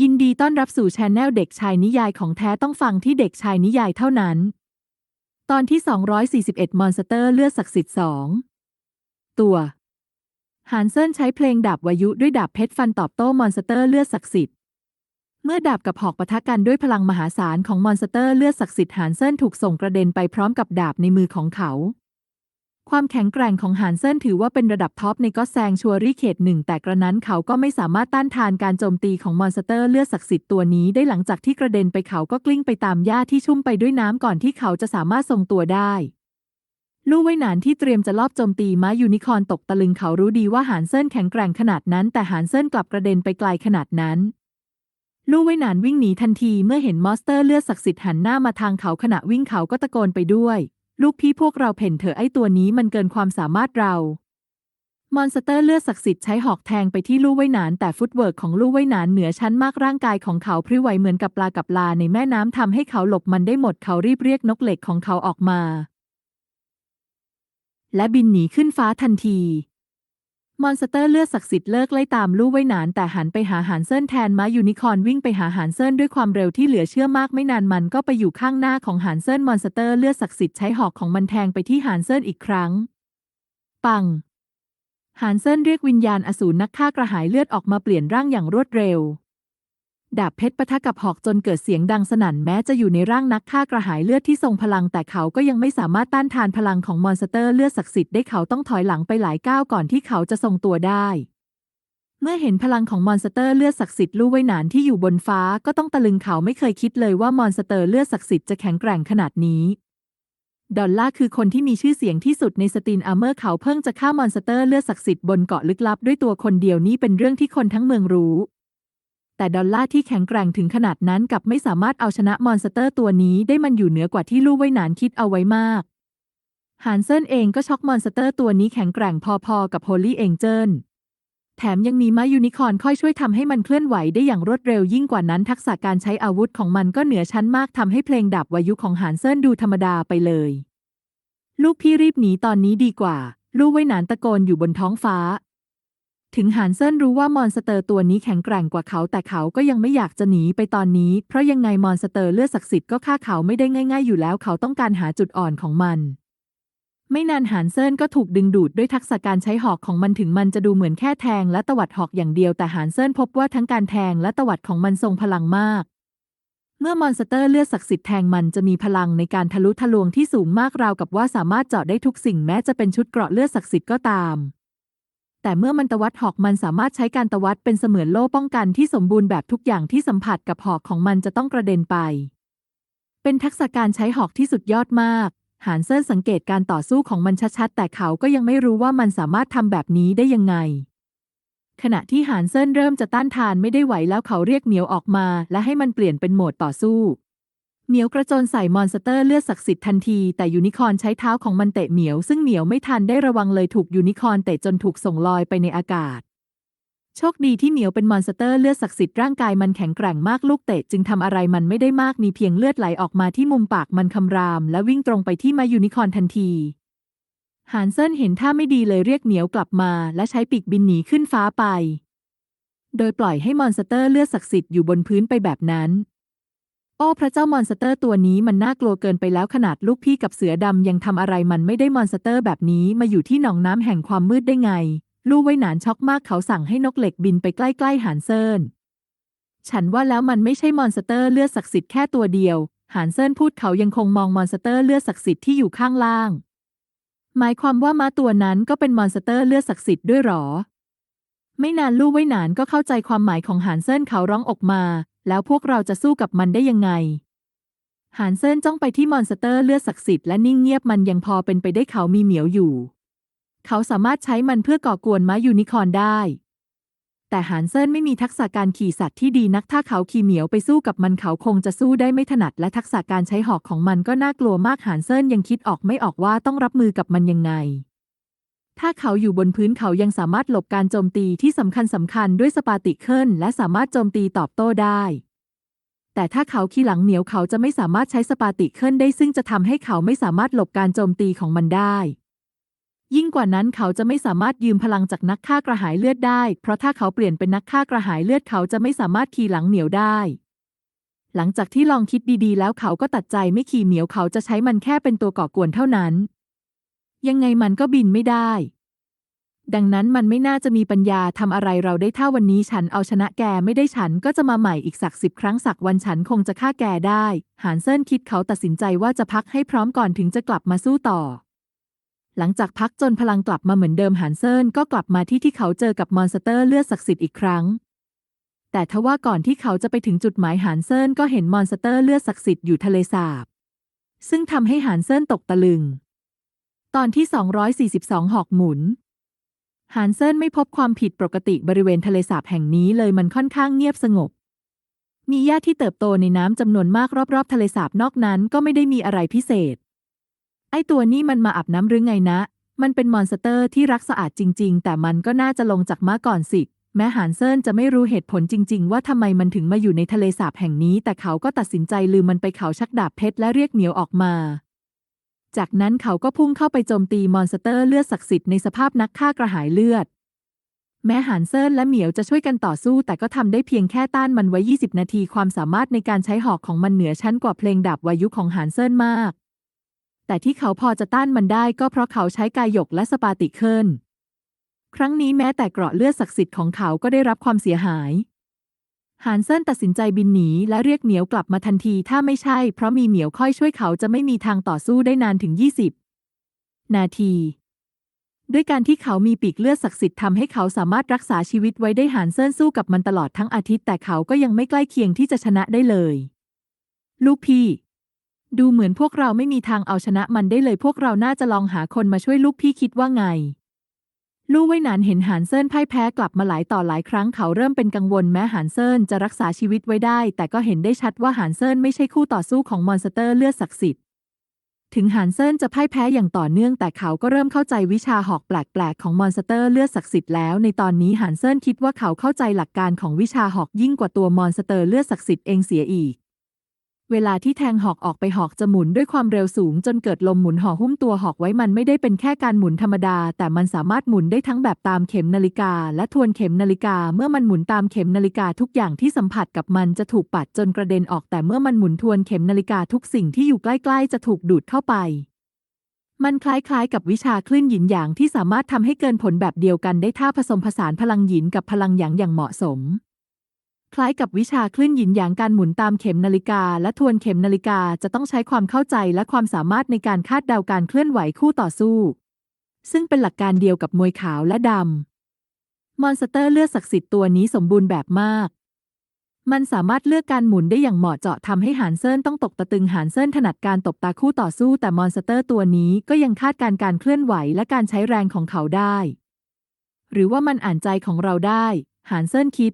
ยินดีต้อนรับสู่ช anel เด็กชายนิยายของแท้ต้องฟังที่เด็กชายนิยายเท่านั้น ตอนที่ 241 มอนสเตอร์เลือดศักดิ์สิทธิ์สองตัวฮานเซินใช้เพลงดาบวายุด้วยดาบเพชรฟันตอบโต้มอนสเตอร์เลือดศักดิ์สิทธิ์เมื่อดาบกับหอกปะทะกันด้วยพลังมหาศาลของมอนสเตอร์เลือดศักดิ์สิทธิ์ฮานเซินถูกส่งกระเด็นไปพร้อมกับดาบในมือของเขา ความแข็งแกร่งของหานเซินถือว่าเป็นระดับท็อปในก็แซงชัวรี่เขตหนึ่งแต่กระนั้นเขาก็ไม่สามารถต้านทานการโจมตีของมอนสเตอร์เลือดศักดิ์สิทธิ์ตัวนี้ได้หลังจากที่กระเด็นไปเขาก็กลิ้งไปตามหญ้าที่ชุ่มไปด้วยน้ำก่อนที่เขาจะสามารถทรงตัวได้ ลู่ไว้หนานที่เตรียมจะลอบโจมตีม้ายูนิคอร์นตกตะลึงเขารู้ดีว่าหานเซินแข็งแกร่งขนาดนั้น แต่หานเซินกลับกระเด็นไปไกลขนาดนั้นลู่ไว้หนานวิ่งหนีทันทีเมื่อเห็นมอนสเตอร์เลือดศักดิ์สิทธิ์หันหน้ามาทางเขาขณะวิ่งเขาก็ตะโกนไปด้วย ลูกพี่พวกเราเพ่นเถอะไอตัวนี้มันเกินความสามารถเรา มอนสเตอร์เลือดศักดิ์สิทธิ์ใช้หอกแทงไปที่ลู่ไว้หนาน แต่ฟุตเวิร์กของลู่ไว้หนานเหนือชั้นมากร่างกายของเขาพริ้วไหวเหมือนกับปลากับลาในแม่น้ำทำให้เขาหลบมันได้หมดเขารีบเรียกนกเหล็กของเขาออกมา และบินหนีขึ้นฟ้าทันที มอนสเตอร์เลือดศักดิ์สิทธิ์เลิกไล่ตามลู่ไว้หนาน แต่หันไปหาหานเซินแทนม้ายูนิคอนวิ่งไปหาหานเซินด้วยความเร็วที่เหลือเชื่อมากไม่นานมันก็ไปอยู่ข้างหน้าของหานเซินมอนสเตอร์เลือดศักดิ์สิทธิ์ใช้หอกของมันแทงไปที่หานเซินอีกครั้ง ปังหานเซินเรียกวิญญาณอสูรนักฆ่ากระหายเลือดออกมาเปลี่ยนร่างอย่างรวดเร็ว ดาบเพชรปะทะกับหอกจนเกิดเสียงดังสนั่นแม้จะอยู่ในร่างนักฆ่ากระหายเลือดที่ทรงพลัง แต่เขาก็ยังไม่สามารถต้านทานพลังของมอนสเตอร์เลือดศักดิ์สิทธิ์ได้เขาต้องถอยหลังไปหลายก้าวก่อนที่เขาจะทรงตัวได้ เมื่อเห็นพลังของมอนสเตอร์เลือดศักดิ์สิทธิ์ลู่ไว้หนานที่อยู่บนฟ้าก็ต้องตะลึงเขาไม่เคยคิดเลยว่ามอนสเตอร์เลือดศักดิ์สิทธิ์จะแข็งแกร่งขนาดนี้ดอลล่าคือคนที่มีชื่อเสียงที่สุดในสตีนอาร์เมอร์เขาเพิ่งจะฆ่ามอนสเตอร์เลือดศักดิ์สิทธิ์บนเกาะลึกลับด้วยตัวคนเดียวนี่เป็นเรื่องที่คนทั้งเมืองรู้ แต่ดอลล่าที่แข็งแกร่งถึงขนาดนั้นกับไม่สามารถเอาชนะมอนสเตอร์ตัวนี้ได้มันอยู่เหนือกว่าที่ลู่ไว้หนานคิดเอาไว้มากฮานเซินเองก็ช็อกมอนสเตอร์ตัวนี้แข็งแกร่งพอๆกับโฮลี่เองเจิลแถมยังมีม้ายูนิคอร์นค่อยช่วยทำให้มันเคลื่อนไหวได้อย่างรวดเร็วยิ่งกว่านั้นทักษะการใช้อาวุธของมันก็เหนือชั้นมากทำให้เพลงดาบวายุของหานเซินดูธรรมดาไปเลย ลูกพี่รีบหนีตอนนี้ดีกว่า ลูกไว้หนานตะโกนอยู่บนท้องฟ้า ถึงหานเซินรู้ว่ามอนสเตอร์ตัวนี้แข็งแกร่งกว่าเขา แต่เขาก็ยังไม่อยากจะหนีไปตอนนี้ เพราะยังไงมอนสเตอร์เลือดศักดิ์สิทธิ์ก็ฆ่าเขาไม่ได้ง่าย ๆ อยู่แล้ว เขาต้องการหาจุดอ่อนของมัน ไม่นานหานเซินก็ถูกดึงดูดด้วยทักษะการใช้หอกของมันถึงมันจะดูเหมือนแค่แทงและตวัดหอกอย่างเดียวแต่หานเซินพบว่าทั้งการแทงและตวัดของมันทรงพลังมาก เมื่อมอนสเตอร์เลือดศักดิ์สิทธิ์แทงมันจะมีพลังในการทะลุทะลวงที่สูงมากราวกับว่าสามารถเจาะได้ทุกสิ่งแม้จะเป็นชุดเกราะเลือดศักดิ์สิทธิ์ก็ตาม แต่เมื่อมันตวัดหอกมันสามารถใช้การตวัดเป็นเสมือนโล่ป้องกันที่สมบูรณ์แบบทุกอย่างที่สัมผัสกับหอกของมันจะต้องกระเด็นไป เป็นทักษะการใช้หอกที่สุดยอดมากหานเซินสังเกตการต่อสู้ของมันชัดๆ แต่เขาก็ยังไม่รู้ว่ามันสามารถทำแบบนี้ได้ยังไง ขณะที่หานเซินเริ่มจะต้านทานไม่ได้ไหวแล้วเขาเรียกเหมียวออกมา และให้มันเปลี่ยนเป็นโหมดต่อสู้ เหมียวกระโจนใส่มอนสเตอร์เลือดศักดิ์สิทธิ์ทันที แต่ยูนิคอนใช้เท้าของมันเตะเหมียว ซึ่งเหมียวไม่ทันได้ระวังเลยถูกยูนิคอนเตะจนถูกส่งลอยไปในอากาศ โชคดีที่เหมียวเป็นมอนสเตอร์เลือดศักดิ์สิทธิ์ร่างกายมันแข็งแกร่งมากลูกเตะจึงทำอะไรมันไม่ได้มากมีเพียงเลือดไหลออกมาที่มุมปากมันคำราม และวิ่งตรงไปที่มายูนิคอนทันทีหานเซินเห็นท่าไม่ดีเลยเรียกเหมียวกลับมา และใช้ปีกบินหนีขึ้นฟ้าไป โดยปล่อยให้มอนสเตอร์เลือดศักดิ์สิทธิ์อยู่บนพื้นไปแบบนั้น โอ้พระเจ้ามอนสเตอร์ตัวนี้มันน่ากลัวเกินไปแล้วขนาดลูกพี่กับเสือดำยังทำอะไรมันไม่ได้มอนสเตอร์แบบนี้มาอยู่ที่หนองน้ำแห่งความมืดได้ไง ลู่ไว้หนานช็อกมากเขาสั่งให้นกเหล็กบินไปใกล้ๆหานเซินฉันว่าแล้วมันไม่ใช่มอนสเตอร์เลือดศักดิ์สิทธิ์แค่ตัวเดียว หานเซินพูดเขายังคงมองมอนสเตอร์เลือดศักดิ์สิทธิ์ที่อยู่ข้างล่าง หมายความว่าม้าตัวนั้นก็เป็นมอนสเตอร์เลือดศักดิ์สิทธิ์ด้วยหรอ ไม่นานลู่ไว้หนานก็เข้าใจความหมายของหานเซินเขาร้องออกมา แล้วพวกเราจะสู้กับมันได้ยังไงหานเซินจ้องไปที่มอนสเตอร์เลือดศักดิ์สิทธิ์และนิ่งเงียบมันยังพอเป็นไปได้เขามีเหมียวอยู่ เขาสามารถใช้มันเพื่อก่อกวนม้ายูนิคอร์นได้ แต่หานเซินไม่มีทักษะการขี่สัตว์ที่ดีนักถ้าเขาขี่เหมียวไปสู้กับมันเขาคงจะสู้ได้ไม่ถนัด และทักษะการใช้หอกของมันก็น่ากลัวมากหานเซินยังคิดออกไม่ออกว่าต้องรับมือกับมันยังไง ถ้าเขาอยู่บนพื้นเขายังสามารถหลบการโจมตีที่สำคัญสำคัญด้วยสปาติเคิลและสามารถโจมตีตอบโต้ได้ แต่ถ้าเขาขี่หลังเหมียวเขาจะไม่สามารถใช้สปาติเคิลได้ซึ่งจะทำให้เขาไม่สามารถหลบการโจมตีของมันได้ ยิ่งกว่านั้นเขาจะไม่สามารถยืมพลังจากนักฆ่ากระหายเลือดได้ เพราะถ้าเขาเปลี่ยนเป็นนักฆ่ากระหายเลือดเขาจะไม่สามารถขี่หลังเหมียวได้หลังจากที่ลองคิดดีๆ แล้วเขาก็ตัดใจไม่ขี่เหมียวเขาจะใช้มันแค่เป็นตัวก่อกวนเท่านั้น ยังไงมันก็บินไม่ได้ ดังนั้นมันไม่น่าจะมีปัญญาทำอะไรเราได้ถ้าวันนี้ฉันเอาชนะแกไม่ได้ฉันก็จะมาใหม่อีกสักสิบครั้งสักวันฉันคงจะฆ่าแกได้ หานเซินคิดเขาตัดสินใจว่าจะพักให้พร้อมก่อนถึงจะกลับมาสู้ต่อ หลังจากพักจนพลังกลับมาเหมือนเดิมหานเซินก็กลับมาที่ที่เขาเจอกับมอนสเตอร์เลือดศักดิ์สิทธิ์อีกครั้งแต่ทว่าก่อนที่เขาจะไปถึงจุดหมายหานเซินก็เห็นมอนสเตอร์เลือดศักดิ์สิทธิ์อยู่ทะเลสาบ ซึ่งทำให้หานเซินตกตะลึง ตอนที่ 242 หอกหมุน หานเซินไม่พบความผิดปกติบริเวณทะเลสาบแห่งนี้เลยมันค่อนข้างเงียบสงบ มีหญ้าที่เติบโตในน้ำจำนวนมากรอบๆ ทะเลสาบนอกนั้นก็ไม่ได้มีอะไรพิเศษ ไอตัวนี้มันมาอาบน้ำหรือไงนะ มันเป็นมอนสเตอร์ที่รักสะอาดจริง ๆ แต่มันก็น่าจะลงจากม้าก่อนสิ แม้หานเซินจะไม่รู้เหตุผลจริง ๆ ว่าทำไมมันถึงมาอยู่ในทะเลสาบแห่งนี้ แต่เขาก็ตัดสินใจลืมมันไปเขาชักดาบเพชรและเรียกเหมียวออกมา จากนั้นเขาก็พุ่งเข้าไปโจมตีมอนสเตอร์เลือดศักดิ์สิทธิ์ในสภาพนักฆ่ากระหายเลือด แม้หานเซินและเหมียวจะช่วยกันต่อสู้ แต่ก็ทำได้เพียงแค่ต้านมันไว้ 20 นาทีความสามารถในการใช้หอกของมันเหนือชั้นกว่าเพลงดาบวายุของหานเซินมาก แต่ที่เขาพอจะต้านมันได้ก็เพราะเขาใช้กายหยกและสปาติเคิลครั้งนี้แม้แต่เกราะเลือดศักดิ์สิทธิ์ของเขาก็ได้รับความเสียหาย หานเซินตัดสินใจบินหนีและเรียกเหมียวกลับมาทันทีถ้าไม่ใช่ เพราะมีเหมียวค่อยช่วยเขาจะไม่มีทางต่อสู้ได้นานถึง 20 นาที ด้วยการที่เขามีปีกเลือดศักดิ์สิทธิ์ทำให้เขาสามารถรักษาชีวิตไว้ได้หานเซินสู้กับมันตลอดทั้งอาทิตย์ แต่เขาก็ยังไม่ใกล้เคียงที่จะชนะได้เลย ลูกพี่ ดูเหมือนพวกเราไม่มีทางเอาชนะมันได้เลย พวกเราน่าจะลองหาคนมาช่วยลูกพี่คิดว่าไง ลู่ไว้หนานเห็นหานเซินพ่ายแพ้กลับมาหลายต่อหลายครั้งเขาเริ่มเป็นกังวลแม้หานเซินจะรักษาชีวิตไว้ได้ แต่ก็เห็นได้ชัดว่าหานเซินไม่ใช่คู่ต่อสู้ของมอนสเตอร์เลือดศักดิ์สิทธิ์ถึงหานเซินจะพ่ายแพ้อย่างต่อเนื่องแต่เขาก็เริ่มเข้าใจวิชาหอกแปลกๆของมอนสเตอร์เลือดศักดิ์สิทธิ์แล้วในตอนนี้หานเซินคิดว่าเขาเข้าใจหลักการของวิชาหอกยิ่งกว่าตัวมอนสเตอร์เลือดศักดิ์สิทธิ์เองเสียอีก เวลาที่แทงหอกออกไปหอกจะหมุนด้วยความเร็วสูง จนเกิดลมหมุนห่อหุ้มตัวหอกไว้มันไม่ได้เป็นแค่การหมุนธรรมดา แต่มันสามารถหมุนได้ทั้งแบบตามเข็มนาฬิกา และทวนเข็มนาฬิกา เมื่อมันหมุนตามเข็มนาฬิกาทุกอย่างที่สัมผัสกับมันจะถูกปัดจนกระเด็นออกแต่เมื่อมันหมุนทวนเข็มนาฬิกาทุกสิ่งที่อยู่ใกล้ๆ จะถูกดูดเข้าไป มันคล้ายๆ กับวิชาคลื่นหยินหยางที่สามารถทำให้เกินผลแบบเดียวกันได้ถ้าผสมผสานพลังหยินกับพลังหยางอย่างเหมาะสม คล้ายกับวิชาคลื่นหยินหยางการหมุนตามเข็มนาฬิกา และทวนเข็มนาฬิกาจะต้องใช้ความเข้าใจและความสามารถในการคาดเดาการเคลื่อนไหวคู่ต่อสู้ ซึ่งเป็นหลักการเดียวกับมวยขาวและดำมอนสเตอร์เลือดศักดิ์สิทธิ์ตัวนี้สมบูรณ์แบบมาก มันสามารถเลือกการหมุนได้อย่างเหมาะเจาะทำให้หานเซินต้องตกตะตึงหานเซินถนัดการตบตาคู่ต่อสู้ แต่มอนสเตอร์ตัวนี้ก็ยังคาดการณ์การเคลื่อนไหวและการใช้แรงของเขาได้ หรือว่ามันอ่านใจของเราได้หานเซินคิด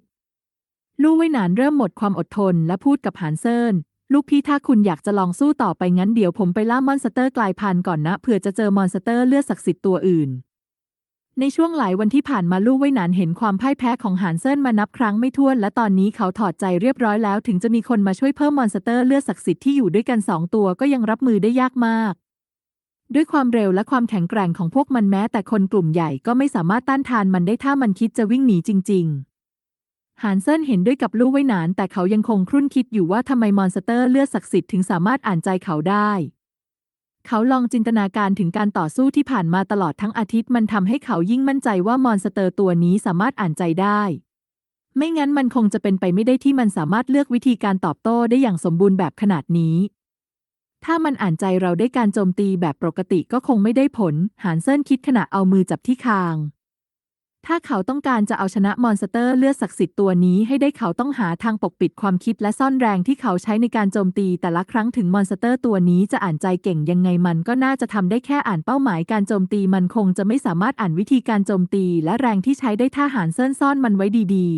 ลู่ไว้หนานเริ่มหมดความอดทนและพูดกับหานเซินลูกพี่ถ้าคุณอยากจะลองสู้ต่อไปงั้นเดี๋ยวผมไปล่ามอนสเตอร์กลายพันธุ์ก่อนนะเผื่อจะเจอมอนสเตอร์เลือดศักดิ์สิทธิ์ตัวอื่น ในช่วงหลายวันที่ผ่านมาลู่ไว้หนานเห็นความพ่ายแพ้ของหานเซินมานับครั้งไม่ถ้วน และตอนนี้เขาถอดใจเรียบร้อยแล้ว ถึงจะมีคนมาช่วยเพิ่มมอนสเตอร์เลือดศักดิ์สิทธิ์ที่อยู่ด้วยกันสองตัวก็ยังรับมือได้ยากมาก ด้วยความเร็วและความแข็งแกร่งของพวกมันแม้ แต่คนกลุ่มใหญ่ก็ไม่สามารถต้านทานมันได้ถ้ามันคิดจะวิ่งหนีจริง ๆ หานเซินเห็นด้วยกับลู่ไว้หนาน แต่เขายังคงครุ่นคิดอยู่ว่าทำไมมอนสเตอร์เลือดศักดิ์สิทธิ์ถึงสามารถอ่านใจเขาได้ เขาลองจินตนาการถึงการต่อสู้ที่ผ่านมาตลอดทั้งอาทิตย์มันทำให้เขายิ่งมั่นใจว่ามอนสเตอร์ตัวนี้สามารถอ่านใจได้ ไม่งั้นมันคงจะเป็นไปไม่ได้ที่มันสามารถเลือกวิธีการตอบโต้ได้อย่างสมบูรณ์แบบขนาดนี้ ถ้ามันอ่านใจเราได้การโจมตีแบบปกติก็คงไม่ได้ผล หานเซินคิดขณะเอามือจับที่คาง ถ้าเขาต้องการจะเอาชนะมอนสเตอร์เลือดศักดิ์สิทธิ์ตัวนี้ให้ได้เขาต้องหาทางปกปิดความคิดและซ่อนแรงที่เขาใช้ในการโจมตีแต่ละครั้งถึงมอนสเตอร์ตัวนี้จะอ่านใจเก่งยังไงมันก็น่าจะทำได้แค่อ่านเป้าหมายการโจมตีมันคงจะไม่สามารถอ่านวิธีการโจมตีและแรงที่ใช้ได้ถ้าหานเซินซ่อนมันไว้ดี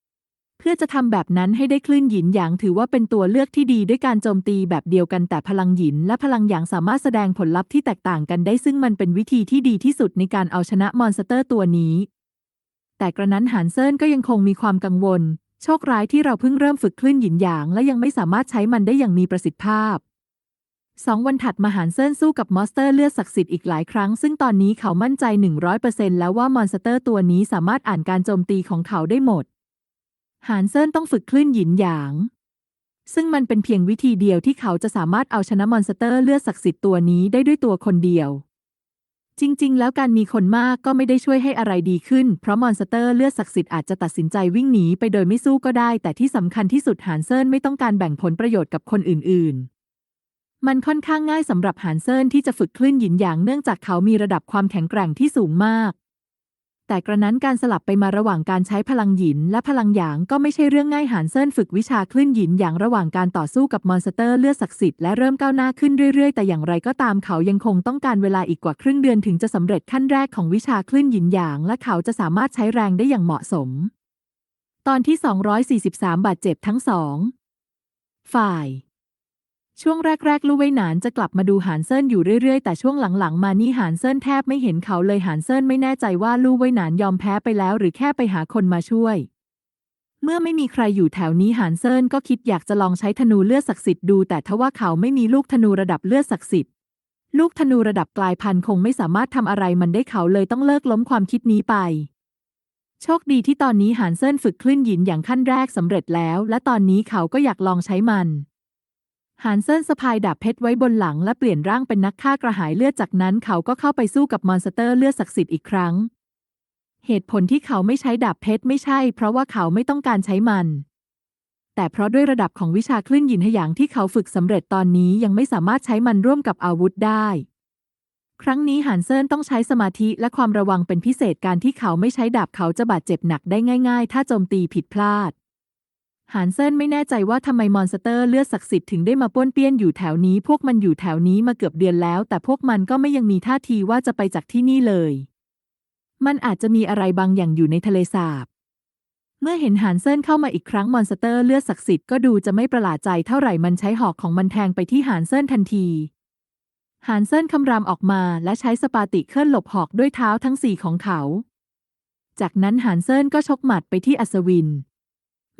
ๆ เพื่อจะทำแบบนั้นให้ได้คลื่นหยินหยางถือว่าเป็นตัวเลือกที่ดีด้วยการโจมตีแบบเดียวกันแต่พลังหยินและพลังหยางสามารถแสดงผลลัพธ์ที่แตกต่างกันได้ซึ่งมันเป็นวิธีที่ดีที่สุดในการเอาชนะมอนสเตอร์ตัวนี้ แต่กระนั้นหานเซินก็ยังคงมีความกังวล โชคร้ายที่เราเพิ่งเริ่มฝึกคลื่นหยินหยาง และยังไม่สามารถใช้มันได้อย่างมีประสิทธิภาพสองวันถัดมาหานเซินสู้กับมอนสเตอร์เลือดศักดิ์สิทธิ์อีกหลายครั้ง ซึ่งตอนนี้เขามั่นใจ 100%แล้วว่ามอนสเตอร์ตัวนี้สามารถอ่านการโจมตีของเขาได้หมด หานเซินต้องฝึกคลื่นหยินหยาง ซึ่งมันเป็นเพียงวิธีเดียวที่เขาจะสามารถเอาชนะมอนสเตอร์เลือดศักดิ์สิทธิ์ตัวนี้ได้ด้วยตัวคนเดียว จริง ๆ แล้วการมีคนมากก็ไม่ได้ช่วยให้อะไรดีขึ้น เพราะมอนสเตอร์เลือดศักดิ์สิทธิ์อาจจะตัดสินใจวิ่งหนีไปโดยไม่สู้ก็ได้ แต่ที่สำคัญที่สุดหานเซินไม่ต้องการแบ่งผลประโยชน์กับคนอื่น ๆ มันค่อนข้างง่ายสำหรับหานเซินที่จะฝึกคลื่นหยินหยางเนื่องจากเขามีระดับความแข็งแกร่งที่สูงมาก แต่กระนั้นการสลับไปมาระหว่างการใช้พลังหยินและพลังหยางก็ไม่ใช่เรื่องง่ายหานเซินฝึกวิชาคลื่นหยินหยางระหว่างการต่อสู้กับมอนสเตอร์เลือดศักดิ์สิทธิ์และเริ่มก้าวหน้าขึ้นเรื่อยๆ แต่อย่างไรก็ตามเขายังคงต้องการเวลาอีกกว่าครึ่งเดือนถึงจะสำเร็จขั้นแรกของวิชาคลื่นหยินหยางและเขาจะสามารถใช้แรงได้อย่างเหมาะสม ตอนที่ 243 บาดเจ็บทั้งสองฝ่าย ช่วงแรกๆลู่ไวหนานจะกลับมาดูหานเซินอยู่เรื่อยๆ แต่ช่วงหลังๆ มานี่หานเซินแทบไม่เห็นเขาเลยหานเซินไม่แน่ใจว่าลู่ไวหนานยอมแพ้ไปแล้ว หรือแค่ไปหาคนมาช่วย เมื่อไม่มีใครอยู่แถวนี้หานเซินก็คิดอยากจะลองใช้ธนูเลือดศักดิ์สิทธิ์ดู แต่ทว่าเขาไม่มีลูกธนูระดับเลือดศักดิ์สิทธิ์ลูกธนูระดับกลายพันธุ์คงไม่สามารถทำอะไรมันได้เขาเลยต้องเลิกล้มความคิดนี้ไป โชคดีที่ตอนนี้หานเซินฝึกคลื่นหยินอย่างขั้นแรกสำเร็จแล้ว และตอนนี้เขาก็อยากลองใช้มัน หานเซินสะพายดาบเพชรไว้บนหลังและเปลี่ยนร่างเป็นนักฆ่ากระหายเลือดจากนั้นเขาก็เข้าไปสู้กับมอนสเตอร์เลือดศักดิ์สิทธิ์อีกครั้ง เหตุผลที่เขาไม่ใช้ดาบเพชรไม่ใช่ เพราะว่าเขาไม่ต้องการใช้มัน แต่เพราะด้วยระดับของวิชาคลื่นหยินหยางที่เขาฝึกสำเร็จตอนนี้ยังไม่สามารถใช้มันร่วมกับอาวุธได้ ครั้งนี้หานเซินต้องใช้สมาธิและความระวังเป็นพิเศษการที่เขาไม่ใช้ดาบเขาจะบาดเจ็บหนักได้ง่าย ๆ ถ้าโจมตีผิดพลาด หานเซินไม่แน่ใจว่าทำไมมอนสเตอร์เลือดศักดิ์สิทธิ์ถึงได้มาป้วนเปี้ยนอยู่แถวนี้ พวกมันอยู่แถวนี้มาเกือบเดือนแล้ว แต่พวกมันก็ไม่ยังมีท่าทีว่าจะไปจากที่นี่เลย มันอาจจะมีอะไรบางอย่างอยู่ในทะเลสาบ เมื่อเห็นหานเซินเข้ามาอีกครั้งมอนสเตอร์เลือดศักดิ์สิทธิ์ก็ดูจะไม่ประหลาดใจเท่าไหร่มันใช้หอกของมันแทงไปที่หานเซินทันทีหานเซินคำรามออกมาและใช้สปาติเคลื่อนหลบหอกด้วยเท้าทั้งสี่ของเขา จากนั้นหานเซินก็ชกหมัดไปที่อัศวิน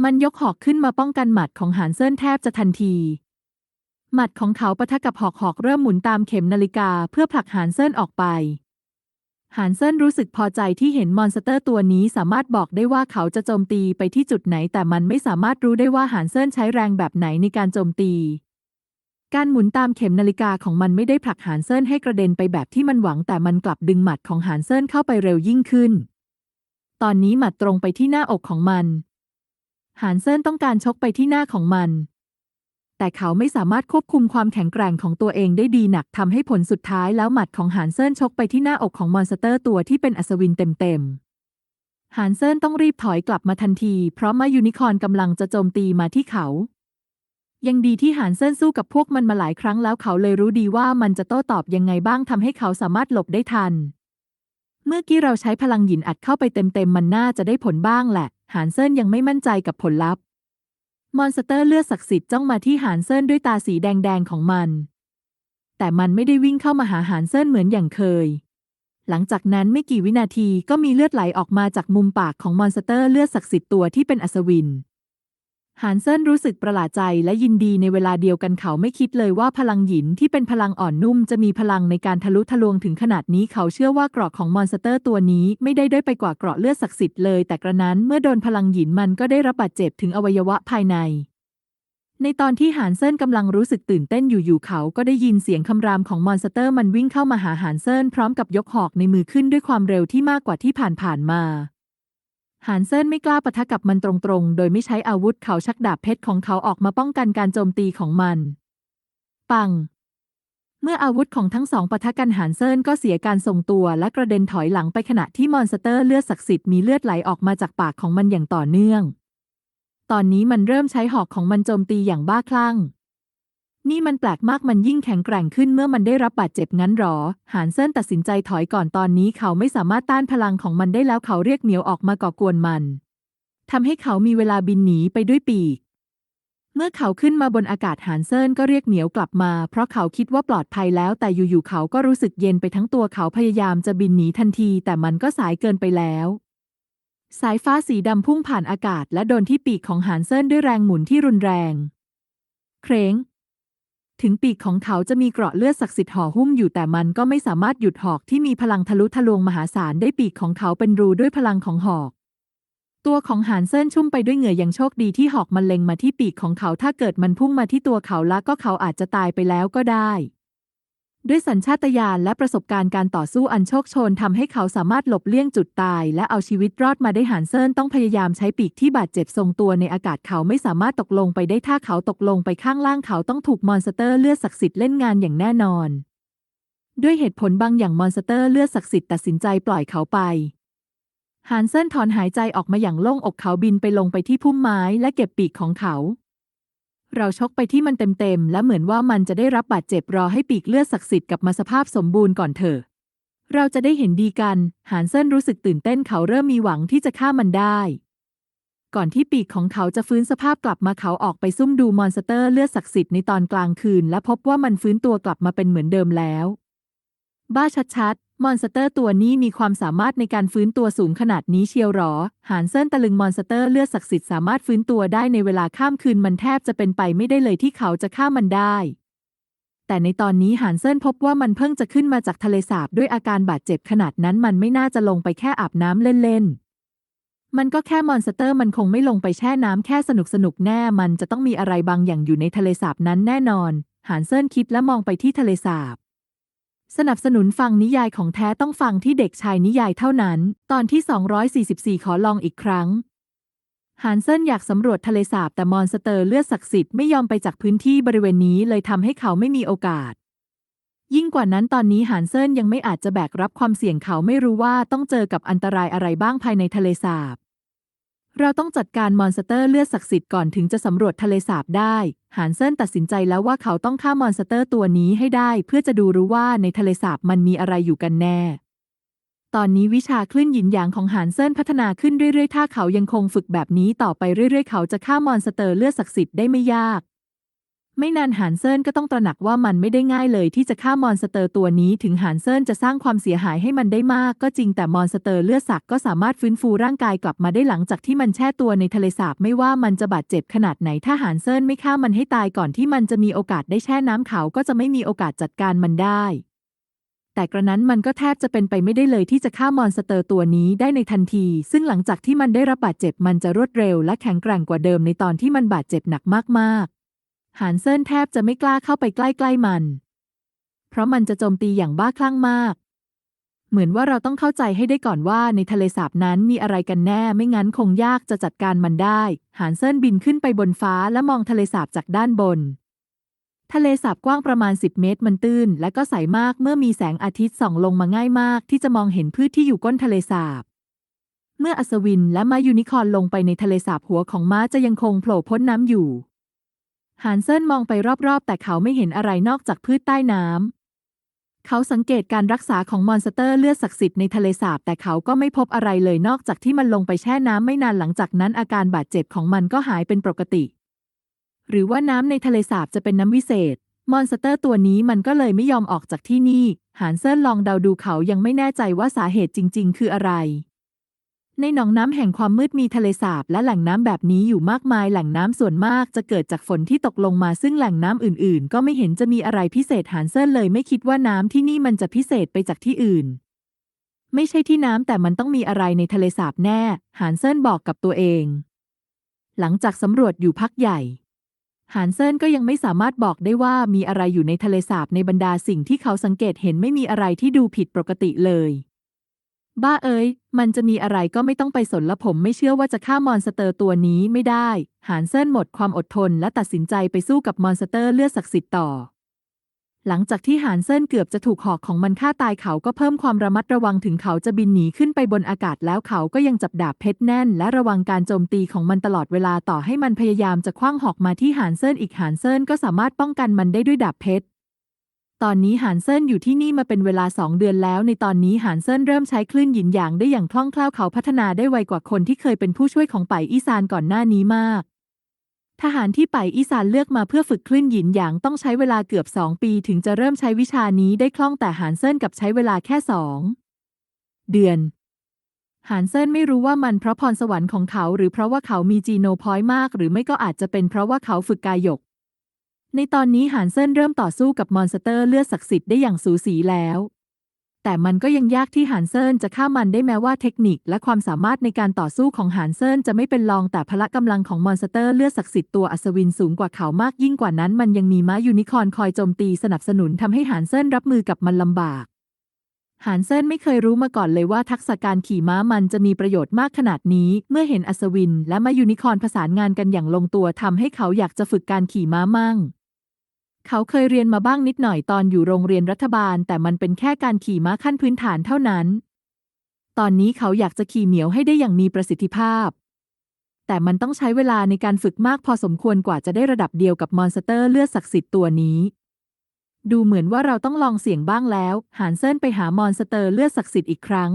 มันยกหอกขึ้นมาป้องกันหมัดของหานเซินแทบจะทันที หมัดของเขาปะทะกับหอกหอกเริ่มหมุนตามเข็มนาฬิกาเพื่อผลักหานเซินออกไปหานเซินรู้สึกพอใจที่เห็นมอนสเตอร์ตัวนี้สามารถบอกได้ว่าเขาจะโจมตีไปที่จุดไหน แต่มันไม่สามารถรู้ได้ว่าหานเซินใช้แรงแบบไหนในการโจมตี การหมุนตามเข็มนาฬิกาของมันไม่ได้ผลักหานเซินให้กระเด็นไปแบบที่มันหวัง แต่มันกลับดึงหมัดของหานเซินเข้าไปเร็วยิ่งขึ้น ตอนนี้หมัดตรงไปที่หน้าอกของมัน หานเซินต้องการชกไปที่หน้าของมัน แต่เขาไม่สามารถควบคุมความแข็งแกร่งของตัวเองได้ดีหนักทำให้ผลสุดท้ายแล้วหมัดของหานเซินชกไปที่หน้าอกของมอนสเตอร์ตัวที่เป็นอัศวินเต็มๆหานเซินต้องรีบถอยกลับมาทันที เพราะมายูนิคอร์นกำลังจะโจมตีมาที่เขา ยังดีที่หานเซินสู้กับพวกมันมาหลายครั้งแล้วเขาเลยรู้ดีว่ามันจะโต้ตอบยังไงบ้างทำให้เขาสามารถหลบได้ทัน เมื่อกี้เราใช้พลังหยินอัดเข้าไปเต็มๆมันน่าจะได้ผลบ้างแหละ หานเซินยังไม่มั่นใจกับผลลัพธ์ มอนสเตอร์เลือดศักดิ์สิทธิ์จ้องมาที่หานเซินด้วยตาสีแดงๆของมัน แต่มันไม่ได้วิ่งเข้ามาหาหานเซินเหมือนอย่างเคย หลังจากนั้นไม่กี่วินาทีก็มีเลือดไหลออกมาจากมุมปากของมอนสเตอร์เลือดศักดิ์สิทธิ์ตัวที่เป็นอัศวิน หานเซินรู้สึกประหลาดใจและยินดีในเวลาเดียวกันเขาไม่คิดเลยว่าพลังหยินที่เป็นพลังอ่อนนุ่มจะมีพลังในการทะลุทะลวงถึงขนาดนี้เขาเชื่อว่าเกราะของมอนสเตอร์ตัวนี้ไม่ได้ด้อยไปกว่าเกราะเลือดศักดิ์สิทธิ์เลย แต่กระนั้นเมื่อโดนพลังหยินมันก็ได้รับบาดเจ็บถึงอวัยวะภายใน ในตอนที่หานเซินกำลังรู้สึกตื่นเต้นอยู่ๆเขาก็ได้ยินเสียงคำรามของมอนสเตอร์มันวิ่งเข้ามาหาหานเซินพร้อมกับยกหอกในมือขึ้นด้วยความเร็วที่มากกว่าที่ผ่านๆมา หานเซินไม่กล้าปะทะกับมันตรงๆ โดยไม่ใช้อาวุธเขาชักดาบเพชรของเขาออกมาป้องกันการโจมตีของมัน ปัง เมื่ออาวุธของทั้งสองปะทะกันหานเซินก็เสียการทรงตัวและกระเด็นถอยหลังไปขณะที่มอนสเตอร์เลือดศักดิ์สิทธิ์มีเลือดไหลออกมาจากปากของมันอย่างต่อเนื่อง ตอนนี้มันเริ่มใช้หอกของมันโจมตีอย่างบ้าคลั่ง นี่มันแปลกมากมันยิ่งแข็งแกร่งขึ้นเมื่อมันได้รับบาดเจ็บงั้นหรอ หานเซินตัดสินใจถอยก่อนตอนนี้เขาไม่สามารถต้านพลังของมันได้แล้วเขาเรียกเหมียวออกมาก่อกวนมันทำให้เขามีเวลาบินหนีไปด้วยปีก เมื่อเขาขึ้นมาบนอากาศหานเซินก็เรียกเหมียวกลับมา เพราะเขาคิดว่าปลอดภัยแล้ว แต่อยู่ๆเขาก็รู้สึกเย็นไปทั้งตัวเขาพยายามจะบินหนีทันที แต่มันก็สายเกินไปแล้วสายฟ้าสีดำพุ่งผ่านอากาศ และโดนที่ปีกของหานเซินด้วยแรงหมุนที่รุนแรง เคร้ง ถึงปีกของเขาจะมีเกราะเลือดศักดิ์สิทธิ์ห่อหุ้มอยู่แต่มันก็ไม่สามารถหยุดหอกที่มีพลังทะลุทะลวงมหาศาลได้ปีกของเขาเป็นรูด้วยพลังของหอก ตัวของหานเซินชุ่มไปด้วยเหงื่อย่างโชคดีที่หอกมันเล็งมาที่ปีกของเขาถ้าเกิดมันพุ่งมาที่ตัวเขาละก็เขาอาจจะตายไปแล้วก็ได้ ด้วยสัญชาตญาณและประสบการณ์การต่อสู้อันโชคโชนทำให้เขาสามารถหลบเลี่ยงจุดตาย และเอาชีวิตรอดมาได้หานเซินต้องพยายามใช้ปีกที่บาดเจ็บทรงตัวในอากาศเขาไม่สามารถตกลงไปได้ถ้าเขาตกลงไปข้างล่างเขาต้องถูกมอนสเตอร์เลือดศักดิ์สิทธิ์เล่นงานอย่างแน่นอน ด้วยเหตุผลบางอย่างมอนสเตอร์เลือดศักดิ์สิทธิ์ตัดสินใจปล่อยเขาไปหานเซินถอนหายใจออกมาอย่างโล่งอกเขาบินไปลงไปที่พุ่มไม้และเก็บปีกของเขา เราชกไปที่มันเต็มๆ และเหมือนว่ามันจะได้รับบาดเจ็บรอให้ปีกเลือดศักดิ์สิทธิ์กลับมาสภาพสมบูรณ์ก่อนเถอะ เราจะได้เห็นดีกัน หานเซินรู้สึกตื่นเต้นเขาเริ่มมีหวังที่จะฆ่ามันได้ ก่อนที่ปีกของเขาจะฟื้นสภาพกลับมาเขาออกไปซุ่มดูมอนสเตอร์เลือดศักดิ์สิทธิ์ในตอนกลางคืน และพบว่ามันฟื้นตัวกลับมาเป็นเหมือนเดิมแล้ว บ้าชัดๆ มอนสเตอร์ตัวนี้มีความสามารถในการฟื้นตัวสูงขนาดนี้เชียวหรอ หานเซินตะลึงมอนสเตอร์เลือดศักดิ์สิทธิ์สามารถฟื้นตัวได้ในเวลาข้ามคืนมันแทบจะเป็นไปไม่ได้เลยที่เขาจะฆ่ามันได้ แต่ในตอนนี้หานเซินพบว่ามันเพิ่งจะขึ้นมาจากทะเลสาบด้วยอาการบาดเจ็บขนาดนั้นมันไม่น่าจะลงไปแค่อาบน้ำเล่นๆมันก็แค่มอนสเตอร์มันคงไม่ลงไปแช่น้ำแค่สนุกสนุกๆแน่ มันจะต้องมีอะไรบางอย่างอยู่ในทะเลสาบนั้นแน่นอน หานเซินคิดและมองไปที่ทะเลสาบ สนับสนุนฟังนิยายของแท้ต้องฟังที่เด็กชายนิยายเท่านั้น ตอนที่ 244 ขอลองอีกครั้งหานเซินอยากสำรวจทะเลสาบแต่มอนสเตอร์เลือดศักดิ์สิทธิ์ไม่ยอมไปจากพื้นที่บริเวณนี้เลยทำให้เขาไม่มีโอกาส ยิ่งกว่านั้นตอนนี้หานเซินยังไม่อาจจะแบกรับความเสี่ยงเขาไม่รู้ว่าต้องเจอกับอันตรายอะไรบ้างภายในทะเลสาบ เราต้องจัดการมอนสเตอร์เลือดศักดิ์สิทธิ์ก่อนถึงจะสำรวจทะเลสาบได้ หานเซินตัดสินใจแล้วว่าเขาต้องฆ่ามอนสเตอร์ตัวนี้ให้ได้ เพื่อจะดูรู้ว่าในทะเลสาบมันมีอะไรอยู่กันแน่ ตอนนี้วิชาคลื่นหยินหยางของหานเซินพัฒนาขึ้นเรื่อยๆ ถ้าเขายังคงฝึกแบบนี้ต่อไปเรื่อยๆ เขาจะฆ่ามอนสเตอร์เลือดศักดิ์สิทธิ์ได้ไม่ยาก ไม่นานหานเซินก็ต้องตระหนักว่ามันไม่ได้ง่ายเลยที่จะฆ่ามอนสเตอร์ตัวนี้ถึงหานเซินจะสร้างความเสียหายให้มันได้มาก ก็จริงแต่มอนสเตอร์เลือดสักก็สามารถฟื้นฟูร่างกายกลับมาได้หลังจากที่มันแช่ตัวในทะเลสาบไม่ว่ามันจะบาดเจ็บขนาดไหนถ้าหานเซินไม่ฆ่ามันให้ตายก่อนที่มันจะมีโอกาสได้แช่น้ำเขาก็จะไม่มีโอกาสจัดการมันได้ แต่กระนั้นมันก็แทบจะเป็นไปไม่ได้เลยที่จะฆ่ามอนสเตอร์ตัวนี้ได้ในทันที ซึ่งหลังจากที่มันได้รับบาดเจ็บมันจะรวดเร็ว และแข็งแกร่งกว่าเดิมในตอนที่มันบาดเจ็บหนักมากๆ หานเซินแทบจะไม่กล้าเข้าไปใกล้ๆมัน เพราะมันจะโจมตีอย่างบ้าคลั่งมาก เหมือนว่าเราต้องเข้าใจให้ได้ก่อนว่าในทะเลสาบนั้นมีอะไรกันแน่ ไม่งั้นคงยากจะจัดการมันได้ หานเซินบินขึ้นไปบนฟ้าและมองทะเลสาบจากด้านบน ทะเลสาบกว้างประมาณ 10 เมตรมันตื้น และก็ใสมากเมื่อมีแสงอาทิตย์ส่องลงมาง่ายมาก ที่จะมองเห็นพืชที่อยู่ก้นทะเลสาบเมื่ออัศวินและม้ายูนิคอร์นลงไปในทะเลสาบหัวของม้าจะยังคงโผล่พ้นน้ำอยู่ หานเซินมองไปรอบๆ แต่เขาไม่เห็นอะไรนอกจากพืชใต้น้ำ เขาสังเกตการรักษาของมอนสเตอร์เลือดศักดิ์สิทธิ์ในทะเลสาบแต่เขาก็ไม่พบอะไรเลยนอกจากที่มันลงไปแช่น้ำไม่นานหลังจากนั้นอาการบาดเจ็บของมันก็หายเป็นปกติ หรือว่าน้ำในทะเลสาบจะเป็นน้ำวิเศษ มอนสเตอร์ตัวนี้มันก็เลยไม่ยอมออกจากที่นี่ หานเซินลองเดาดูเขายังไม่แน่ใจว่าสาเหตุจริง ๆ คืออะไร ในหนองน้ำแห่งความมืดมีทะเลสาบและแหล่งน้ำแบบนี้อยู่มากมายแหล่งน้ำส่วนมากจะเกิดจากฝนที่ตกลงมาซึ่งแหล่งน้ำอื่น ๆ ก็ไม่เห็นจะมีอะไรพิเศษหานเซินเลย ไม่คิดว่าน้ำที่นี่มันจะพิเศษไปจากที่อื่น ไม่ใช่ที่น้ำแต่มันต้องมีอะไรในทะเลสาบแน่หานเซินบอกกับตัวเอง หลังจากสำรวจอยู่พักใหญ่หานเซินก็ยังไม่สามารถบอกได้ว่ามีอะไรอยู่ในทะเลสาบในบรรดาสิ่งที่เขาสังเกตเห็นไม่มีอะไรที่ดูผิดปกติเลย บ้าเอ้ย มันจะมีอะไรก็ไม่ต้องไปสนละผมไม่เชื่อว่าจะฆ่ามอนสเตอร์ตัวนี้ไม่ได้ หานเซินหมดความอดทนและตัดสินใจไปสู้กับมอนสเตอร์เลือดศักดิ์สิทธิ์ต่อ หลังจากที่หานเซินเกือบจะถูกหอกของมันฆ่าตายเขาก็เพิ่มความระมัดระวังถึงเขาจะบินหนีขึ้นไปบนอากาศแล้วเขาก็ยังจับดาบเพชรแน่น และระวังการโจมตีของมันตลอดเวลาต่อให้มันพยายามจะคว้างหอกมาที่หานเซินอีกหานเซินก็สามารถป้องกันมันได้ด้วยดาบเพชร ตอนนี้หานเซินอยู่ที่นี่มาเป็นเวลาสองเดือนแล้ว ในตอนนี้หานเซินเริ่มใช้คลื่นหยินหยางได้อย่างคล่องแคล่วเขาพัฒนาได้ไวกว่าคนที่เคยเป็นผู้ช่วยของไปอีซานก่อนหน้านี้มาก ทหารที่ไปอีสานเลือกมาเพื่อฝึกคลื่นหยินหยางต้องใช้เวลาเกือบสองปี ถึงจะเริ่มใช้วิชานี้ได้คล่องแต่หานเซินกับใช้เวลาแค่สองเดือนหานเซินไม่รู้ว่ามันเพราะพรสวรรค์ของเขา หรือเพราะว่าเขามีจีโนพอยต์มาก หรือไม่ก็อาจจะเป็นเพราะว่าเขาฝึกกายก ในตอนนี้หานเซินเริ่มต่อสู้กับมอนสเตอร์เลือดศักดิ์สิทธิ์ได้อย่างสูสีแล้ว แต่มันก็ยังยากที่หานเซินจะฆ่ามันได้แม้ว่าเทคนิคและความสามารถในการต่อสู้ของหานเซินจะไม่เป็นรองแต่พละกำลังของมอนสเตอร์เลือดศักดิ์สิทธิ์ตัวอัศวินสูงกว่าเขามากยิ่งกว่านั้น มันยังมีม้ายูนิคอร์นคอยโจมตีสนับสนุนทำให้หานเซินรับมือกับมันลำบากหานเซินไม่เคยรู้มาก่อนเลยว่าทักษะการขี่ม้ามันจะมีประโยชน์มากขนาดนี้ เมื่อเห็นอัศวิน และมายูนิคอร์นผสานงานกันอย่างลงตัวทำให้เขาอยากจะฝึกการขี่ม้ามั่ง เขาเคยเรียนมาบ้างนิดหน่อยตอนอยู่โรงเรียนรัฐบาล แต่มันเป็นแค่การขี่ม้าขั้นพื้นฐานเท่านั้น ตอนนี้เขาอยากจะขี่เหมียวให้ได้อย่างมีประสิทธิภาพ แต่มันต้องใช้เวลาในการฝึกมากพอสมควรกว่าจะได้ระดับเดียวกับมอนสเตอร์เลือดศักดิ์สิทธิ์ตัวนี้ ดูเหมือนว่าเราต้องลองเสี่ยงบ้างแล้ว หานเซินไปหามอนสเตอร์เลือดศักดิ์สิทธิ์อีกครั้ง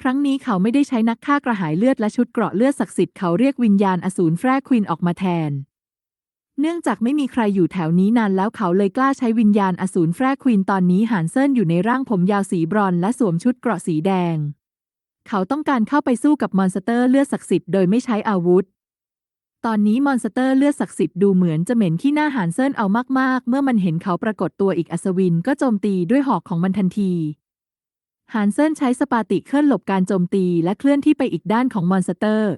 ครั้งนี้เขาไม่ได้ใช้นักฆ่ากระหายเลือดและชุดเกราะเลือดศักดิ์สิทธิ์เขาเรียกวิญญาณอสูรแฟร์ควินออกมาแทน เนื่องจากไม่มีใครอยู่แถวนี้นานแล้วเขาเลยกล้าใช้วิญญาณอสูรแฟร์ควินตอนนี้หานเซินอยู่ในร่างผมยาวสีบรอนและสวมชุดเกราะสีแดง เขาต้องการเข้าไปสู้กับมอนสเตอร์เลือดศักดิ์สิทธิ์โดยไม่ใช้อาวุธ ตอนนี้มอนสเตอร์เลือดศักดิ์สิทธิ์ดูเหมือนจะเหม็นขี้หน้าหานเซินเอามากๆ เมื่อมันเห็นเขาปรากฏตัวอีกอัศวินก็โจมตีด้วยหอกของมันทันทีหานเซินใช้สปาติเคลื่อนหลบการโจมตีและเคลื่อนที่ไปอีกด้านของมอนสเตอร์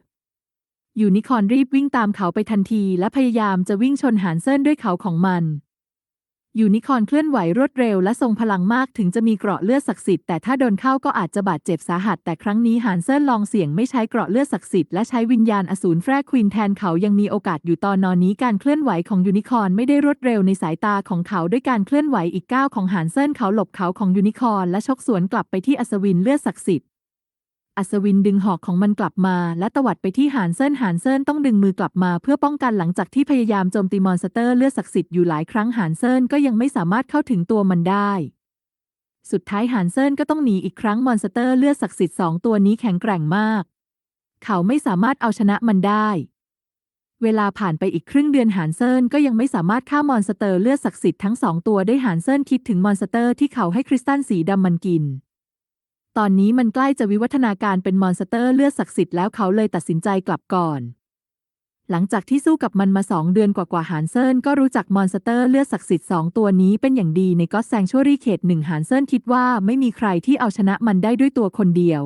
ยูนิคอนรีบวิ่งตามเขาไปทันทีและพยายามจะวิ่งชนหานเซินด้วยเขาของมัน ยูนิคอนเคลื่อนไหวรวดเร็วและทรงพลังมากถึงจะมีเกราะเลือดศักดิ์สิทธิ์แต่ถ้าโดนเข้าก็อาจจะบาดเจ็บสาหัส แต่ครั้งนี้หานเซินลองเสี่ยงไม่ใช้เกราะเลือดศักดิ์สิทธิ์และใช้วิญญาณอสูรแฟร์ควินแทนเขายังมีโอกาสอยู่ตอนนอนนี้การเคลื่อนไหวของยูนิคอนไม่ได้รวดเร็วในสายตาของเขาด้วยการเคลื่อนไหวอีกก้าวของหานเซินเขาหลบเขาของยูนิคอนและชกสวนกลับไปที่อัศวินเลือดศักดิ์สิทธิ์ อัศวินดึงหอกของมันกลับมา และตวัดไปที่หานเซินหานเซินต้องดึงมือกลับมาเพื่อป้องกันหลังจากที่พยายามโจมตีมอนสเตอร์เลือดศักดิ์สิทธิ์อยู่หลายครั้งหานเซินก็ยังไม่สามารถเข้าถึงตัวมันได้ สุดท้ายหานเซินก็ต้องหนีอีกครั้งมอนสเตอร์เลือดศักดิ์สิทธิ์สองตัวนี้แข็งแกร่งมาก เขาไม่สามารถเอาชนะมันได้ เวลาผ่านไปอีกครึ่งเดือนหานเซินก็ยังไม่สามารถฆ่ามอนสเตอร์เลือดศักดิ์สิทธิ์ทั้งสองตัวได้หานเซินคิดถึงมอนสเตอร์ที่เขาให้คริสตัลสีดำมันกิน ตอนนี้มันใกล้จะวิวัฒนาการเป็นมอนสเตอร์เลือดศักดิ์สิทธิ์แล้วเขาเลยตัดสินใจกลับก่อน หลังจากที่สู้กับมันมาสองเดือนกว่าๆหานเซินก็รู้จักมอนสเตอร์เลือดศักดิ์สิทธิ์สองตัวนี้เป็นอย่างดีในก็อตแซงชั่วรี่เขตหนึ่งหานเซินคิดว่าไม่มีใครที่เอาชนะมันได้ด้วยตัวคนเดียว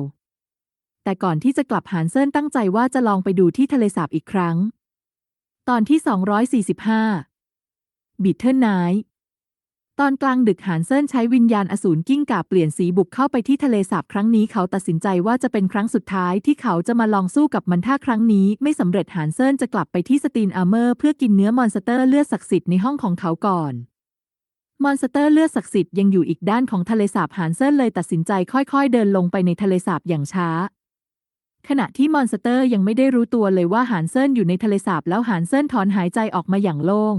แต่ก่อนที่จะกลับหานเซินตั้งใจว่าจะลองไปดูที่ทะเลสาบอีกครั้ง ตอนที่ 245 บิทเทิลไนท์ ตอนกลางดึกหานเซินใช้วิญญาณอสูรกิ้งก่าเปลี่ยนสีบุกเข้าไปที่ทะเลสาบครั้งนี้เขาตัดสินใจว่าจะเป็นครั้งสุดท้ายที่เขาจะมาลองสู้กับมันถ้าครั้งนี้ไม่สำเร็จหานเซินจะกลับไปที่สตีนอาร์เมอร์เพื่อกินเนื้อมอนสเตอร์เลือดศักดิ์สิทธิ์ในห้องของเขาก่อน มอนสเตอร์เลือดศักดิ์สิทธิ์ยังอยู่อีกด้านของทะเลสาบหานเซินเลยตัดสินใจค่อยๆ เดินลงไปในทะเลสาบอย่างช้าขณะที่มอนสเตอร์ยังไม่ได้รู้ตัวเลยว่าหานเซินอยู่ในทะเลสาบแล้วหานเซินถอนหายใจออกมาอย่างโล่ง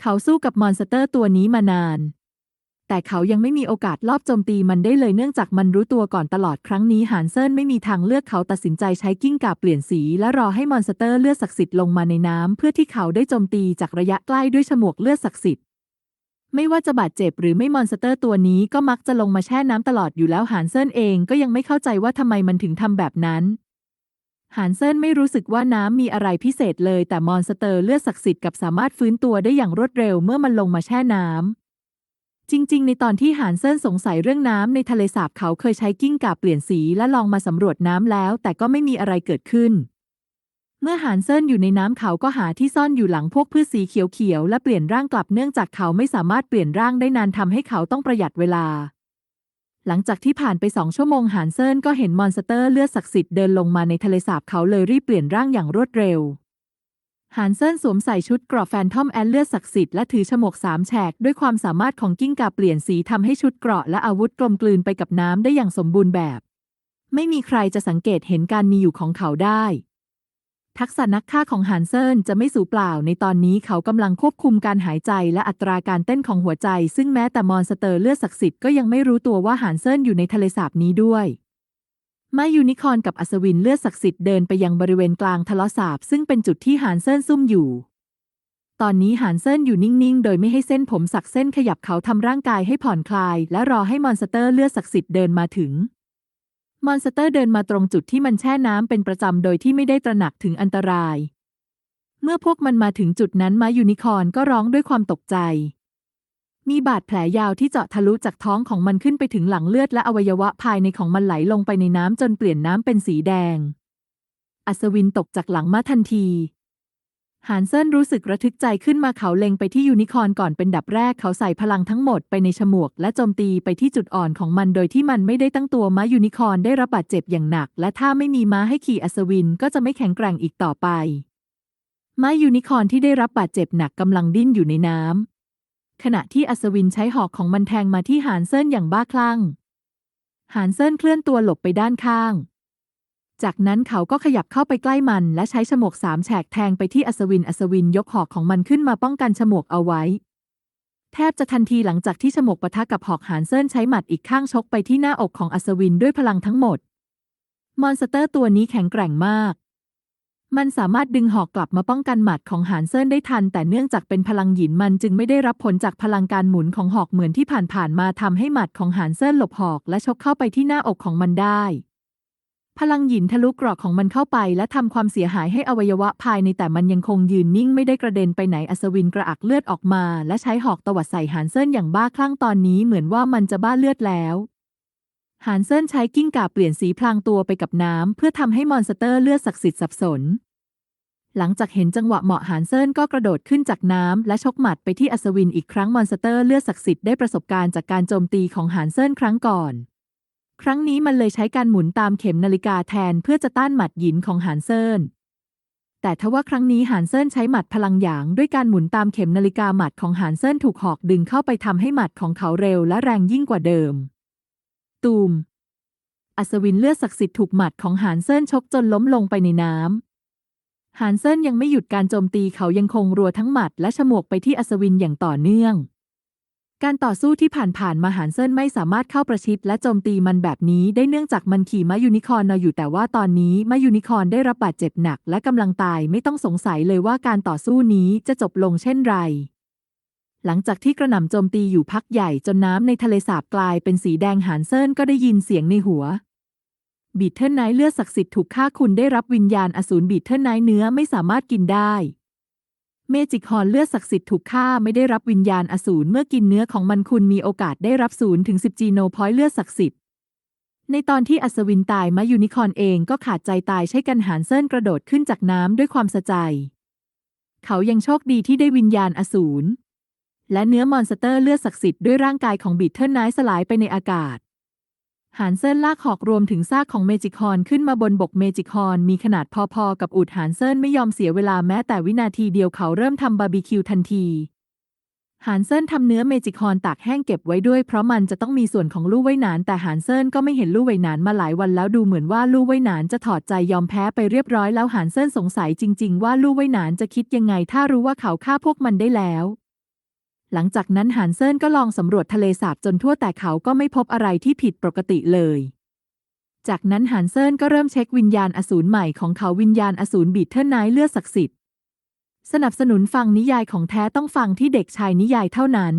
เขาสู้กับมอนสเตอร์ตัวนี้มานาน แต่เขายังไม่มีโอกาสลอบโจมตีมันได้เลยเนื่องจากมันรู้ตัวก่อนตลอดครั้งนี้หานเซินไม่มีทางเลือกเขาตัดสินใจใช้กิ้งก่าเปลี่ยนสี และรอให้มอนสเตอร์เลือดศักดิ์สิทธิ์ลงมาในน้ำเพื่อที่เขาได้โจมตีจากระยะใกล้ด้วยฉมวกเลือดศักดิ์สิทธิ์ไม่ว่าจะบาดเจ็บหรือไม่มอนสเตอร์ตัวนี้ก็มักจะลงมาแช่น้ำตลอดอยู่แล้วหานเซินเองก็ยังไม่เข้าใจว่าทำไมมันถึงทำแบบนั้น หานเซินไม่รู้สึกว่าน้ำมีอะไรพิเศษเลย แต่มอนสเตอร์เลือดศักดิ์สิทธิ์กับสามารถฟื้นตัวได้อย่างรวดเร็วเมื่อมันลงมาแช่น้ำ จริง ๆ ในตอนที่หานเซินสงสัยเรื่องน้ำในทะเลสาบเขาเคยใช้กิ้งก่าเปลี่ยนสีและลองมาสำรวจน้ำแล้ว แต่ก็ไม่มีอะไรเกิดขึ้น เมื่อหานเซินอยู่ในน้ำเขาก็หาที่ซ่อนอยู่หลังพวกพืชสีเขียวๆและเปลี่ยนร่างกลับเนื่องจากเขาไม่สามารถเปลี่ยนร่างได้นานทำให้เขาต้องประหยัดเวลา หลังจากที่ผ่านไปสองชั่วโมงหานเซินก็เห็นมอนสเตอร์เลือดศักดิ์สิทธิ์เดินลงมาในทะเลสาบเขาเลยรีบเปลี่ยนร่างอย่างรวดเร็วหานเซินสวมใส่ชุดเกราะแฟนทอมแอนเลือดศักดิ์สิทธิ์และถือฉมวกสามแฉกด้วยความสามารถของกิ้งก่าเปลี่ยนสีทำให้ชุดเกราะและอาวุธกลมกลืนไปกับน้ำได้อย่างสมบูรณ์แบบ ไม่มีใครจะสังเกตเห็นการมีอยู่ของเขาได้ ทักษะนักฆ่าของหานเซินจะไม่สูญเปล่าในตอนนี้เขากำลังควบคุมการหายใจและอัตราการเต้นของหัวใจ ซึ่งแม้แต่มอนสเตอร์เลือดศักดิ์สิทธิ์ก็ยังไม่รู้ตัวว่าหานเซินอยู่ในทะเลสาบนี้ด้วยมายูนิคอร์นกับอัศวินเลือดศักดิ์สิทธิ์เดินไปยังบริเวณกลางทะเลสาบ ซึ่งเป็นจุดที่หานเซินซุ่มอยู่ ตอนนี้หานเซินอยู่นิ่งๆ โดยไม่ให้เส้นผมสักเส้นขยับเขาทำร่างกายให้ผ่อนคลาย และรอให้มอนสเตอร์เลือดศักดิ์สิทธิ์เดินมาถึง มอนสเตอร์เดินมาตรงจุดที่มันแช่น้ำเป็นประจำโดยที่ไม่ได้ตระหนักถึงอันตราย เมื่อพวกมันมาถึงจุดนั้นม้ายูนิคอร์นก็ร้องด้วยความตกใจ มีบาดแผลยาวที่เจาะทะลุจากท้องของมันขึ้นไปถึงหลังเลือดและอวัยวะภายในของมันไหลลงไปในน้ำจนเปลี่ยนน้ำเป็นสีแดง อัศวินตกจากหลังม้าทันที หานเซินรู้สึกระทึกใจขึ้นมาเขาเล็งไปที่ยูนิคอร์นก่อนเป็นดับแรกเขาใส่พลังทั้งหมดไปในฉมวก และโจมตีไปที่จุดอ่อนของมันโดยที่มันไม่ได้ตั้งตัวม้ายูนิคอร์นได้รับบาดเจ็บอย่างหนัก และถ้าไม่มีม้าให้ขี่อัศวินก็จะไม่แข็งแกร่งอีกต่อไป ม้ายูนิคอร์นที่ได้รับบาดเจ็บหนักกำลังดิ้นอยู่ในน้ำขณะที่อัศวินใช้หอกของมันแทงมาที่หานเซินอย่างบ้าคลั่งหานเซินเคลื่อนตัวหลบไปด้านข้าง จากนั้นเขาก็ขยับเข้าไปใกล้มัน และใช้ฉมวกสามแฉกแทงไปที่อัศวิน อัศวินยกหอกของมันขึ้นมาป้องกันฉมวกเอาไว้ แทบจะทันทีหลังจากที่ฉมวกปะทะกับหอกหานเซินใช้หมัดอีกข้างชกไปที่หน้าอกของอัศวินด้วยพลังทั้งหมด มอนสเตอร์ตัวนี้แข็งแกร่งมาก มันสามารถดึงหอกกลับมาป้องกันหมัดของหานเซินได้ทัน แต่เนื่องจากเป็นพลังหยินมันจึงไม่ได้รับผลจากพลังการหมุนของหอกเหมือนที่ผ่านๆมาทำให้หมัดของหานเซินหลบหอก และชกเข้าไปที่หน้าอกของมันได้ พลังหยินทะลุกรอกของมันเข้าไป และทำความเสียหายให้อวัยวะภายในแต่มันยังคงยืนนิ่งไม่ได้กระเด็นไปไหนอัศวินกระอักเลือดออกมา และใช้หอกตวัดใส่หานเซินอย่างบ้าคลั่งตอนนี้เหมือนว่ามันจะบ้าเลือดแล้วหานเซินใช้กิ้งก่าเปลี่ยนสีพลางตัวไปกับน้ำเพื่อทำให้มอนสเตอร์เลือดศักดิ์สิทธิ์สับสน หลังจากเห็นจังหวะเหมาะหานเซินก็กระโดดขึ้นจากน้ำและชกหมัดไปที่อัศวินอีกครั้งมอนสเตอร์เลือดศักดิ์สิทธิ์ได้ประสบการณ์จากการโจมตีของหานเซินครั้งก่อน ครั้งนี้มันเลยใช้การหมุนตามเข็มนาฬิกาแทนเพื่อจะต้านหมัดหยินของหานเซินแต่ทว่าครั้งนี้หานเซินใช้หมัดพลังหยาง ด้วยการหมุนตามเข็มนาฬิกาหมัดของหานเซินถูกหอกดึงเข้าไปทำให้หมัดของเขาเร็วและแรงยิ่งกว่าเดิม ตูม อัศวินเลือดศักดิ์สิทธิ์ถูกหมัดของหานเซินชกจนล้มลงไปในน้ำหานเซินยังไม่หยุดการโจมตีเขายังคงรัวทั้งหมัดและฉมวกไปที่อัศวินอย่างต่อเนื่อง การต่อสู้ที่ผ่านๆมาหานเซินไม่สามารถเข้าประชิดและโจมตีมันแบบนี้ได้เนื่องจากมันขี่ม้ายูนิคอร์นอยู่แต่ว่าตอนนี้ม้ายูนิคอร์นได้รับบาดเจ็บหนักและกำลังตายไม่ต้องสงสัยเลยว่าการต่อสู้นี้จะจบลงเช่นไร หลังจากที่กระหน่ำโจมตีอยู่พักใหญ่จนน้ำในทะเลสาบกลายเป็นสีแดงหานเซินก็ได้ยินเสียงในหัวบีเทิลไนท์เลือดศักดิ์สิทธิ์ถูกฆ่าคุณได้รับวิญญาณอสูรบีเทิลไนท์เนื้อไม่สามารถกินได้ เมจิกฮอร์นเลือดศักดิ์สิทธิ์ถูกฆ่าไม่ได้รับวิญญาณอสูรเมื่อกินเนื้อของมันคุณมีโอกาสได้รับศูนย์ถึง10จีโนพอยต์เลือดศักดิ์สิทธิ์ ในตอนที่อัศวินตายมายูนิคอร์นเองก็ขาดใจตายใช้กันหานเซินกระโดดขึ้นจากน้ำด้วยความสะใจ เขายังโชคดีที่ได้วิญญาณอสูรและเนื้อมอนสเตอร์เลือดศักดิ์สิทธิ์ด้วยร่างกายของบีเทิลไนท์สลายไปในอากาศ หานเซินลากหอกรวมถึงซากของเมจิคอนขึ้นมาบนบกเมจิคอนมีขนาดพอๆ กับอูดหานเซินไม่ยอมเสียเวลาแม้แต่วินาทีเดียวเขาเริ่มทำบาร์บีคิวทันทีหานเซินทำเนื้อเมจิคอนตากแห้งเก็บไว้ด้วยเพราะมันจะต้องมีส่วนของลู่ไว้หนาน แต่หานเซินก็ไม่เห็นลู่ไว้หนานมาหลายวันแล้วดูเหมือนว่าลู่ไว้หนานจะถอดใจยอมแพ้ไปเรียบร้อยแล้วหานเซินสงสัยจริง ๆ ว่าลู่ไว้หนานจะคิดยังไง ถ้ารู้ว่าเขาฆ่าพวกมันได้แล้ว หลังจากนั้นหานเซินก็ลองสำรวจทะเลสาบจนทั่วแต่เขาก็ไม่พบอะไรที่ผิดปกติเลย จากนั้นหานเซินก็เริ่มเช็ควิญญาณอสูรใหม่ของเขาวิญญาณอสูรบีเทิลไนท์เลือดศักดิ์สิทธิ์สนับสนุนฟังนิยายของแท้ต้องฟังที่เด็กชายนิยายเท่านั้น